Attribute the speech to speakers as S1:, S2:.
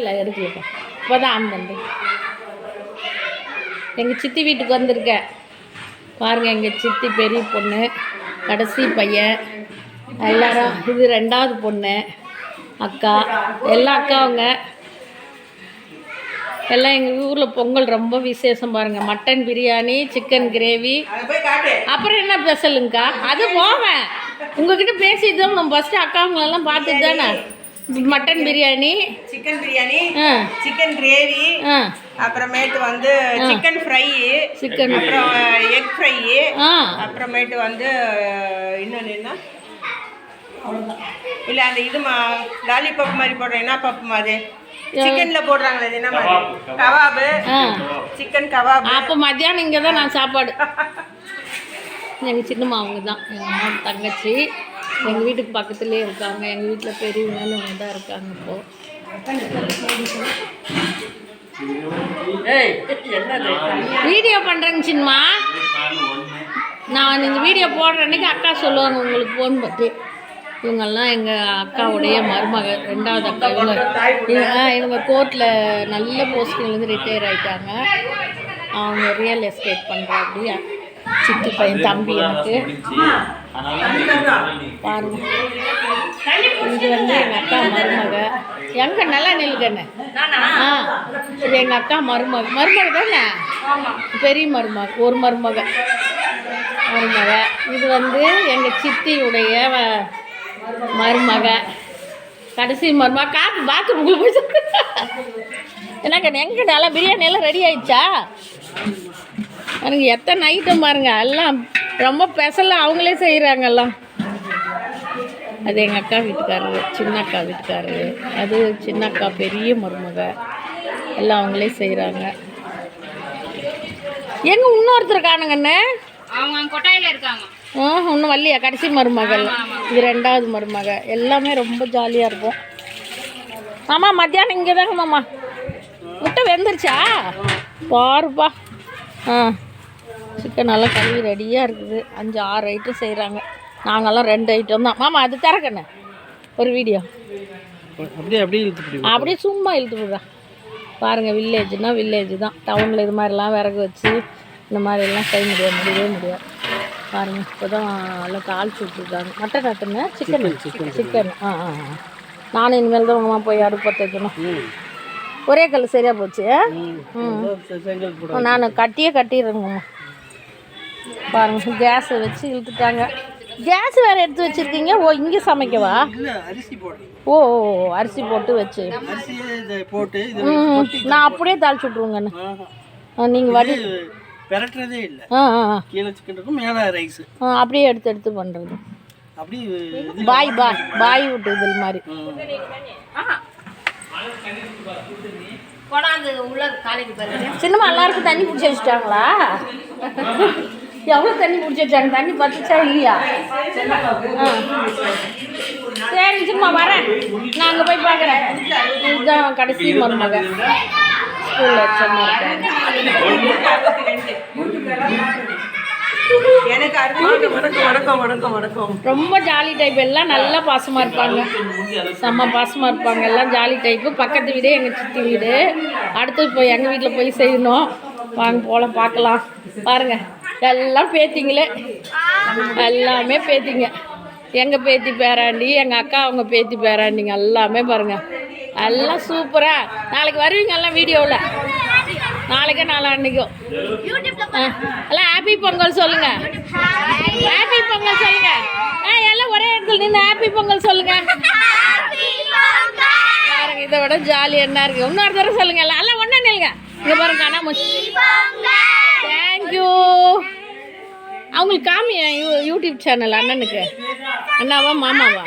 S1: இல்லை எடுக்கலப்பா இப்போ தான் ஆன் பண்ணுறேன் எங்கள் சித்தி வீட்டுக்கு வந்திருக்கேன் பாருங்கள் எங்கள் சித்தி பெரிய பொண்ணு கடைசி பையன். எல்லாரும் இது ரெண்டாவது பொண்ணு அக்கா. எல்லா அக்காவுங்க. எல்லாம் எங்கள் ஊரில் பொங்கல் ரொம்ப விசேஷம் பாருங்கள் மட்டன் பிரியாணி சிக்கன் கிரேவி. அப்புறம் என்ன ஸ்பெஷலுங்கக்கா அது போவேன். உங்ககிட்ட பேசிட்டு தான் ஃபஸ்ட்டு அக்காவங்களெல்லாம் பார்த்துட்டு தானே? Mutton biryani
S2: chicken biryani chicken gravy அப்புறமேட்டு வந்து சிக்கன் ஃப்ரை
S1: சிக்கன்
S2: அப்புறம் எக் ஃப்ரை அப்புறமேட்டு வந்து இன்னொன்று என்ன? இல்லை அந்த இது மா லாலிபப் மாதிரி போடுறேன். என்ன பப் மாதிரி சிக்கனில் போடுறாங்களே என்ன மாதிரி கபாபு
S1: ஆ.
S2: சிக்கன் கபாப்
S1: அப்போ மத்தியானம் இங்கே தான் நான் சாப்பாடு. எங்கள் சின்னம்மா அவங்க தான் எங்கள் அம்மா தங்கச்சி. எங்கள் வீட்டுக்கு பக்கத்துலேயே இருக்காங்க. எங்கள் வீட்டில் பெரியவங்க தான் இருக்காங்க இப்போது வீடியோ பண்ணுறேங்க சின்னம்மா நான் இந்த வீடியோ போடுற அன்னைக்கு அக்கா சொல்லுவாங்க உங்களுக்கு ஃபோன் பற்றி இவங்கெல்லாம் எங்கள் அக்காவுடைய மருமக ரெண்டாவது அக்கா. இவங்க இவங்க கோர்ட்டில் நல்ல போஸ்டிங்லேருந்து ரிட்டையர் ஆயிட்டாங்க. அவங்க ரியல் எஸ்டேட் பண்ணுறாப்படி சித்தி பையன் தம்பி எனக்கு. பாருங்க. இது வந்து எங்கள் அக்கா மருமக. எங்க நல்லா நில்லுக்கண்ணு ஆ இது எங்கள் அக்கா மருமக. மருமக தானே? பெரிய மருமக ஒரு மருமக. மருமக. இது வந்து எங்கள் சித்தியுடைய மருமக. கடைசி மருமக. காத்து பாத்ரூமுக்குள்ள போய் என்னங்க எங்க நல்லா பிரியாணி எல்லாம் ரெடி ஆயிடுச்சா? எனக்கு எத்தனை ஐட்டம் பாருங்க எல்லாம் ரொம்ப ஸ்பெஷலாக அவங்களே செய்கிறாங்க எல்லாம். அது எங்கள் அக்கா வீட்டுக்காரரு சின்ன அக்கா வீட்டுக்காரரு. அது சின்ன அக்கா பெரிய மருமக. எல்லாம் அவங்களே செய்கிறாங்க எங்க இன்னொருத்தர் காணுங்கண்ணே
S3: அவங்க கொட்டாயில இருக்காங்க.
S1: ஆ இன்னும் வரலையா கடைசி மருமகள். இது ரெண்டாவது மருமக. எல்லாமே ரொம்ப ஜாலியாக இருக்கும். மாமா மத்தியானம் இங்கே தாங்க மாமா. முட்டை வெந்துருச்சா? பாருப்பா. ஆ சிக்கன் நல்லா கழுவி ரெடியாக இருக்குது. அஞ்சு ஆறு ஐட்டம் செய்கிறாங்க நாங்கெல்லாம் ரெண்டு ஐட்டம் தான். மாமா அது திறக்கண்ணே. ஒரு வீடியோ
S4: அப்படியே அப்படியே இழுத்து பிடி
S1: அப்படியே சும்மா இழுத்து விடுறா பாருங்கள் வில்லேஜ்னால் வில்லேஜ் தான். டவுனில் இது மாதிரிலாம் விறகு வச்சு இந்த மாதிரிலாம் செய்ய முடியாது முடியவே முடியாது. பாருங்கள் இப்போ தான் எல்லாம் தாளிச்சு விட்ருக்காங்க மட்டன் காட்டுங்க சிக்கன் சிக்கன் ஆ ஆ ஆ. நானும் இனிமேல் தான் உங்கம்மா போய் அடுப்பை தைக்கணும் ஒரே கல் சரியாக போச்சு? நான் கட்டியே கட்டிடுறேங்கம்மா. பாருங்க கேஸை வச்சு இழுத்துட்டாங்க. கேஸ் வேறு எடுத்து வச்சுருக்கீங்க? ஓ இங்கே சமைக்கவா? ஓ ஓ, ஓ, அரிசி போட்டு வச்சு.
S4: அரிசியே இதை போட்டு இது
S1: ம் நான் அப்படியே தாளிச்சு விட்ருவேங்கண்ணே. நீங்கள் வடி
S4: பெரட்டுறதே இல்லை.
S1: ஆ ஆ.
S4: கீழே சிக்கன் இருக்கும் மேலே ரைஸ்.
S1: ஆ அப்படியே எடுத்து எடுத்து பண்ணுறது
S4: அப்படி
S1: பாய் பாய் பாய் விட்டு இதில் மாதிரி. சின்னம்மா எல்லாருக்கும் தண்ணி பிடிச்சி வச்சுட்டாங்களா? எவ்வளோ தண்ணி பிடிச்சி வச்சாங்க? தண்ணி பத்துச்சா இல்லையா? ஆ. சரி சின்னம்மா வரேன். நான் அங்கே போய் பார்க்குறேன். இதுதான் கடைசி மருமக. ஸ்கூலில்
S2: வணக்கம்
S1: ரொம்ப ஜாலி டைப் எல்லாம் நல்லா பாசமாக இருப்பாங்க. செம்ம பாசமாக இருப்பாங்க. எல்லாம் ஜாலி டைப்பு பக்கத்து வீடு எங்கள் சித்தி வீடு. அடுத்து இப்போ எங்கள் வீட்டில் போய் செய்யணும். வாங்க போகலாம் பார்க்கலாம். பாருங்க. எல்லாம் பேத்திங்களே. எல்லாமே பேத்திங்க. எங்கள் பேத்தி பேராண்டி எங்கள் அக்கா அவங்க பேத்தி பேராண்டிங்க. எல்லாமே பாருங்க. எல்லாம் சூப்பராக நாளைக்கு வருவீங்க எல்லாம் வீடியோவில்? நாளைக்கே நாளான்னைக்கும் எல்லாம் ஹாப்பி பொங்கல் சொல்லுங்க. ஹாப்பி பொங்கல் சொல்லுங்க. ஆ எல்லாம் ஒரே இடத்துல நின்று ஹாப்பி பொங்கல் சொல்லுங்க. பாருங்க இதை விட ஜாலி என்ன இருக்கு. இன்னொரு தடவை சொல்லுங்க எல்லாம். எல்லாம் ஒன்றா நில்லுங்க. இங்கே பாருங்க அண்ணா தேங்க்யூ அவங்களுக்கு காமி யூ யூடியூப் சேனல் அண்ணனுக்கு? அண்ணாவா மாமாவா?